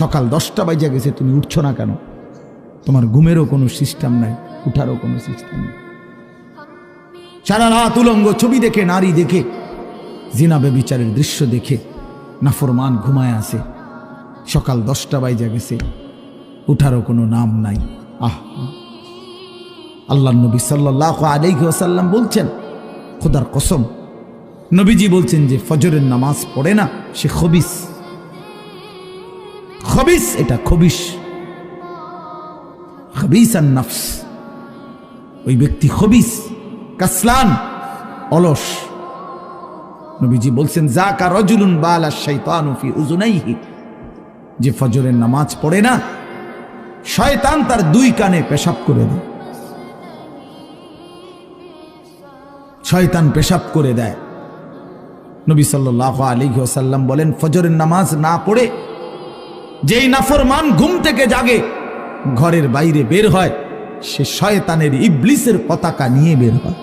সকাল দশটা বাজে গেছে, তুমি উঠছো না কেন? তোমার ঘুমেরও কোনো সিস্টেম নাই, উঠারও কোনো সিস্টেম নেই। সারা রাত উলঙ্গ ছবি দেখে, নারী দেখে জিনাবে বিচারের দৃশ্য দেখে, নাফরমান ঘুমায় আসে সকাল দশটা বাইজা গেছে, উঠারও কোনো নাম নাই। আহ আল্লাহ নবী সাল্লাহ আলাইহি ওয়াসাল্লাম বলছেন, খোদার কসম, নবীজি বলছেন যে ফজরের নামাজ পড়ে না, সে খবিস। খবিস, এটা খবিস। খবিস আর নফস। ওই ব্যক্তি খবিস, কাসলান, অলস। নবীজি বলছেন জাকা রজুলুন বালা শাইতানু ফি উজুনাইহি যে ফজরের নামাজ পড়ে না, শয়তান তার দুই কানে পেশাব করে দেয়। শয়তান পেশাব করে দেয়। নবী সাল্লাহ আলী ওসাল্লাম বলেন, ফজরের নামাজ না পড়ে যেই নাফরমান ঘুম থেকে জাগে, ঘরের বাইরে বের হয়, সে শয়তানের ইবলিসের পতাকা নিয়ে বের হয়।